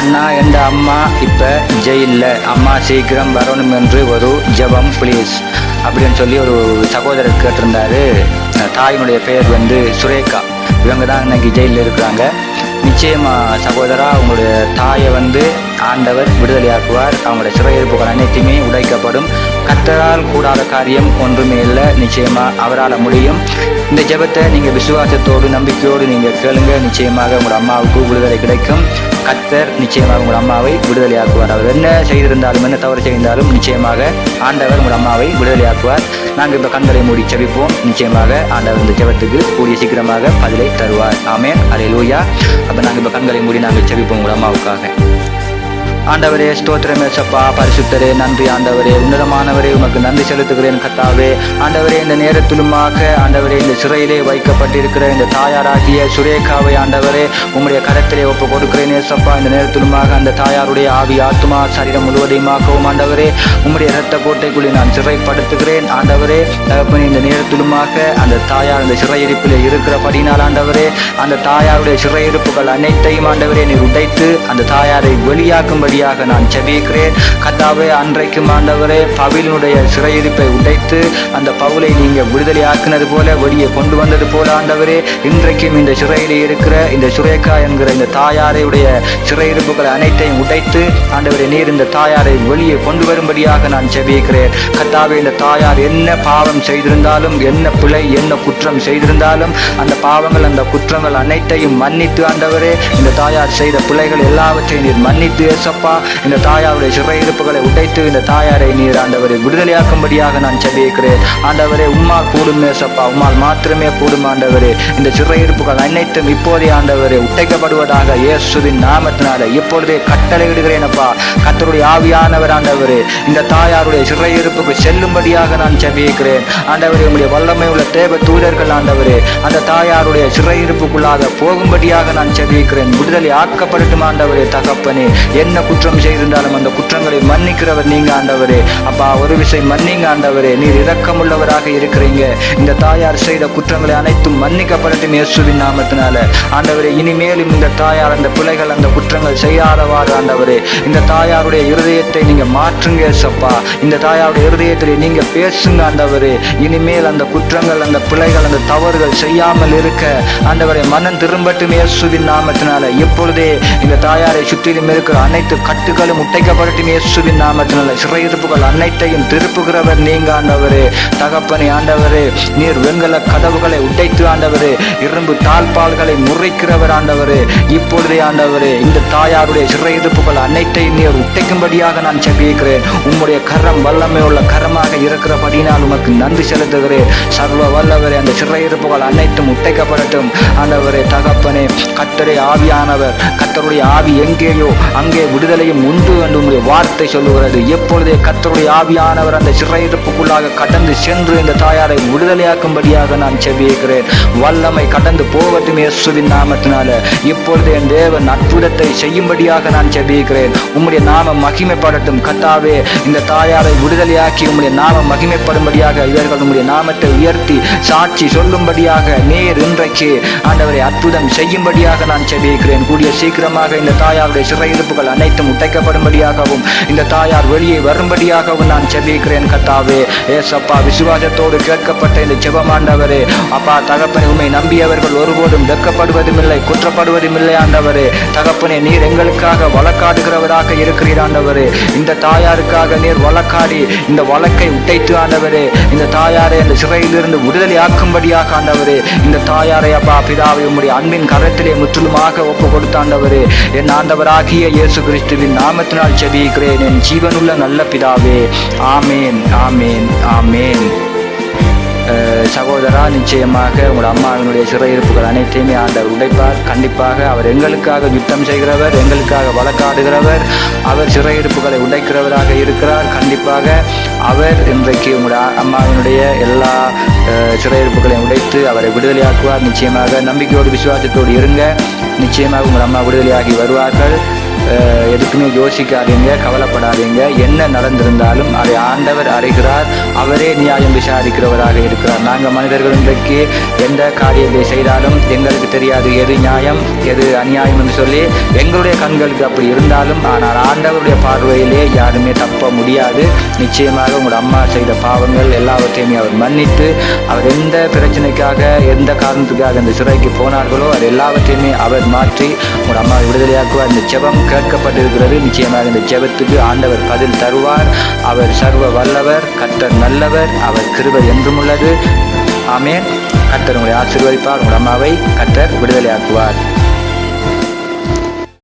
அண்ணா என்ற அம்மா இப்போ ஜெயிலில். அம்மா சீக்கிரம் வரணும் என்று ஒரு ஜெபம் ப்ளீஸ் அப்படின்னு சொல்லி ஒரு சகோதரர் கேட்டிருந்தாரு. தாயினுடைய பெயர் வந்து சுரேகா. இவங்க தான் இன்னைக்கு ஜெயிலில் இருக்கிறாங்க. நிச்சயமா சகோதரா உங்களுடைய தாயை வந்து ஆண்டவர் விடுதலையாக்குவார். அவங்களுடைய சிறையிருப்புகள் அனைத்துமே உடைக்கப்படும். கத்தரால் கூடாத காரியம் ஒன்றுமே இல்லை. நிச்சயமா அவரால் முடியும். இந்த ஜெபத்தை நீங்கள் விசுவாசத்தோடு நம்பிக்கையோடு நீங்கள் கேளுங்க. நிச்சயமாக உங்களோட அம்மாவுக்கு விடுதலை கிடைக்கும். கத்தர் நிச்சயமாக உங்கள் அம்மாவை விடுதலையாக்குவார். அவர் என்ன செய்திருந்தாலும் என்ன தவறு செய்திருந்தாலும் நிச்சயமாக ஆண்டவர் உங்கள் அம்மாவை விடுதலையாக்குவார். நாங்கள் இப்போ கண்களை மூடி செபிப்போம் நிச்சயமாக ஆண்டவர் இந்த ஜெபத்துக்கு கூடிய சீக்கிரமாக பதிலை தருவார். ஆமே அலை லூயா அப்போ நாங்கள் இப்போ கண்களை மூடி நாங்கள் செபிப்போம் உங்கள் அம்மாவுக்காக. ஆண்டவரே ஸ்தோத்திரம் ஏசப்பா பரிசுத்தரே நன்றி ஆண்டவரே. உன்னதமானவரே உமக்கு நன்றி செலுத்துகிறேன் கத்தாவே. ஆண்டவரே இந்த நேரத்திலுமாக ஆண்டவரே இந்த சிறையிலே வைக்கப்பட்டிருக்கிற இந்த தாயாராகிய சுரேகாவை ஆண்டவரே உம்முடைய கரத்திலே ஒப்பு கொடுக்கிறேன் ஏசப்பா. இந்த நேரத்திலுமாக அந்த தாயாருடைய ஆவி ஆத்மா சரீரம் முழுவதையுமாகவும் ஆண்டவரே. உம்முடைய இரத்த கோட்டைக்குள்ளே நான் சிறைப்படுத்துகிறேன் ஆண்டவரே. தகப்பனே இந்த நேரத்திலுமாக அந்த தாயார் அந்த சிறையிருப்பிலே இருக்கிறபடினால் ஆண்டவரே அந்த தாயாருடைய சிறையிருப்புகள் அனைத்தையும் ஆண்டவரே நீ உடைத்து அந்த தாயாரை வெளியாக்கும்படியாக நான் ஜெபிக்கிறேன். கத்தாவே அன்றைக்கும் ஆண்டவரே பவிலினுடைய சிறையிருப்பை உடைத்து அந்த பவுலை நீங்க விடுதலை ஆக்கினது போல வெளியே கொண்டு வந்தது போல ஆண்டவரே இன்றைக்கும் இந்த சிறையில் இருக்கிற இந்த சுரேகா என்கிற இந்த தாயாரையுடைய சிறையிருப்புகளை அனைத்தையும் உடைத்து ஆண்டவரே நீர் இந்த தாயாரை வெளியே கொண்டு வரும்படியாக நான் ஜெபிக்கிறேன். கத்தாவே இந்த தாயார் என்ன பாவம் செய்திருந்தாலும் என்ன பிழை என்ன குற்றம் செய்திருந்தாலும் அந்த பாவங்கள் அந்த குற்றங்கள் அனைத்தையும் மன்னித்து ஆண்டவரே இந்த தாயார் செய்த பிழைகள் எல்லாவற்றையும் நீர் மன்னித்து அப்பா இந்த தாயாருடைய சிறையிருப்புகளை உடைத்து இந்த தாயாரை நீர் ஆண்டவரை விடுதலையாக்கும்படியாக நான் ஜெபிக்கிறேன். ஆண்டவரே உம்மா கூடும் மேசப்பா உம்மால் மாத்திரமே கூடும் ஆண்டவரே. இந்த சிறையிருப்புகள் அனைத்தும் இப்போதே ஆண்டவரே உடைக்கப்படுவதாக இயேசுவின் நாமத்தினால இப்பொழுதே கட்டளையிடுகிறேன் அப்பா. கத்தருடைய ஆவியானவர் ஆண்டவரே இந்த தாயாருடைய சிறையிருப்புக்கு செல்லும்படியாக நான் ஜெபிக்கிறேன். ஆண்டவரே உங்களுடைய வல்லமை உள்ள தேவ தூதர்கள் ஆண்டவரே அந்த தாயாருடைய சிறையிருப்புக்குள்ளாக போகும்படியாக நான் ஜெபிக்கிறேன். விடுதலை ஆக்கப்படட்டும் ஆண்டவரே தகப்பனே. என்ன குற்றம் செய்திருந்தாலும் அந்த குற்றங்களை மன்னிக்கிறவர் நீங்க ஆண்டவரே. அப்பா ஒரு விசை மன்னிங்க ஆண்டவரே. நீர் இரக்கமுள்ளவராக இருக்கிறீங்க. இந்த தாயார் செய்த குற்றங்களை அனைத்தும் மன்னிக்கப்படட்டும் இயேசுவின் நாமத்தினால. ஆண்டவரே இனிமேலும் இந்த தாயார் அந்த பிள்ளைகள் அந்த குற்றங்கள் செய்யாதவாறு ஆண்டவரே. இந்த தாயாருடைய இருதயத்தை நீங்க மாற்றுங்க சப்பா இந்த தாயாருடைய இருதயத்திலே நீங்க பேசுங்க ஆண்டவரே. இனிமேல் அந்த குற்றங்கள் அந்த பிள்ளைகள் அந்த தவறுகள் செய்யாமல் இருக்க. ஆண்டவரே மனம் திரும்பட்டும் இயேசுவின் நாமத்தினால. இப்பொழுதே இந்த தாயாரை சுற்றிலும் இருக்கிற அனைத்து கட்டுகளும் உடைக்கப்படட்டும் இயேசுவின் நாமத்தினால. சிறையிருப்புகள் அனைத்தையும் திருப்புகிறவர் நீங்க ஆண்டவரே. தகப்பனை ஆண்டவரே. நீர் வெண்கல கதவுகளை உடைத்து ஆண்டவரே. இரும்பு தாழ்பால்களை முறைக்கிறவர் ஆண்டவரே. இப்பொழுதே ஆண்டவரே இந்த தாயாருடைய சிறையிருப்புகள் அனைத்தையும் நீர் உடைக்கும்படியாக நான் செபிக்கிறேன். உம்முடைய கரம் வல்லமை உள்ள கரமாக இருக்கிறபடினால் உமக்கு நன்றி செலுத்துகிறேன். சர்வ வல்லவரே அந்த சிறையிருப்புகள் அனைத்தும் உடைக்கப்படட்டும். ஆண்டவரே தகப்பனே கத்தரை ஆவியானவர் கத்தருடைய ஆவி எங்கேயோ அங்கே விடுதலையும் உண்டு என்று உங்களுடைய வார்த்தை சொல்லுகிறது. எப்பொழுதே கத்தருடைய ஆவியானவர் அந்த சிறையிருப்புக்குள்ளாக கடந்து சென்று இந்த தாயாரை விடுதலையாக்கும்படியாக நான் செவியிருக்கிறேன் வல்லமை கடந்து போகட்டும் இயேசுவின் நாமத்தினால. இப்பொழுது என் தேவன் அற்புதத்தை செய்யும்படியாக நான் செபிக்கிறேன். உம்முடைய நாமம் மகிமைப்படட்டும் கத்தாவே இந்த தாயாரை விடுதலையாக்கி உம்முடைய நாமம் மகிமைப்படும்படியாக இவர்கள் உம்முடைய நாமத்தை உயர்த்தி சாட்சி சொல்லும்படியாக நேர் இன்றைக்கு ஆண்டவரை அற்புதம் செய்யும்படியாக நான் செபிக்கிறேன். கூடிய சீக்கிரமாக இந்த தாயாருடைய சிறையிருப்புகள் அனைத்தும் உடைக்கப்படும்படியாகவும் இந்த தாயார் வெளியே வரும்படியாகவும் நான் செபிக்கிறேன் கத்தாவே ஏசப்பா விசுவாசத்தோடு கேட்கப்பட்ட இந்த ஜெபமாண்டவரே அப்பா தகப்பனை உண்மை நம்பியவர்கள் ஒருபோதும் வெட்கப்படுவதும் இல்லை குற்றப்படுவதும் இல்லை ஆண்டவரே. தகப்பனை நீர் எங்களுக்காக வழக்காடுகிறவராக இருக்கிறீர் ஆண்டவரே. இந்த தாயாருக்காக நீர் வழக்காடி இந்த வழக்கை உடைத்து ஆண்டவரே. இந்த தாயாரை அந்த சிறையிலிருந்து விடுதலை ஆக்கும்படியாக ஆண்டவரே. இந்த தாயாரை அப்பா பிதாவை உம்முடைய அன்பின் கரத்திலே முற்றிலுமாக ஒப்பு கொடுத்தாண்டவரே என் ஆண்டவராகிய இயேசு கிறிஸ்துவின் நாமத்தினால் ஜெபிக்கிறேன். என் ஜீவனுள்ள நல்ல பிதாவே ஆமேன் ஆமேன் ஆமேன். சகோதரா நிச்சயமாக உங்கள் அம்மாவினுடைய சிறையிருப்புகள் அனைத்தையுமே ஆண்டவர் உடைப்பார். கண்டிப்பாக அவர் எங்களுக்காக யுத்தம் செய்கிறவர் எங்களுக்காக வழக்காடுகிறவர் அவர் சிறையிருப்புகளை உடைக்கிறவராக இருக்கிறார். கண்டிப்பாக அவர் இன்றைக்கு உங்களுடைய அம்மாவினுடைய எல்லா சிறையிருப்புகளையும் உடைத்து அவரை விடுதலையாக்குவார். நிச்சயமாக நம்பிக்கையோடு விசுவாசத்தோடு இருங்க. நிச்சயமாக உங்கள் அம்மா விடுதலையாகி வருவார்கள். எதுக்குமே யோசிக்காதீங்க கவலைப்படாதீங்க. என்ன நடந்திருந்தாலும் அதை ஆண்டவர் அறிகிறார். அவரே நியாயம் விசாரிக்கிறவராக இருக்கிறார். நாங்கள் மனிதர்கள் இன்றைக்கு எந்த காரியத்தை செய்தாலும் எங்களுக்கு தெரியாது எது நியாயம் எது அநியாயம் என்று சொல்லி எங்களுடைய கண்களுக்கு அப்படி இருந்தாலும் ஆனால் ஆண்டவருடைய பார்வையிலே யாருமே தப்ப முடியாது. நிச்சயமாக உங்களோட அம்மா செய்த பாவங்கள் எல்லாவற்றையுமே அவர் மன்னித்து அவர் எந்த பிரச்சனைக்காக எந்த காரணத்துக்காக அந்த சிறைக்கு போனார்களோ அது எல்லாவற்றையுமே அவர் மாற்றி உங்களோட அம்மாவை விடுதலையாக்குவார். இந்த ஜெபம் கேட்கப்பட்டிருக்கிறது. நிச்சயமாக இந்த ஜெபத்துக்கு ஆண்டவர் பதில் தருவார். அவர் சர்வ வல்லவர் கத்தர் நல்லவர் அவர் கிருபை என்றும் உள்ளது. ஆமென். கத்தர் உங்களை ஆசீர்வதிப்பார். உங்கள் அம்மாவை கத்தர் விடுதலையாக்குவார்.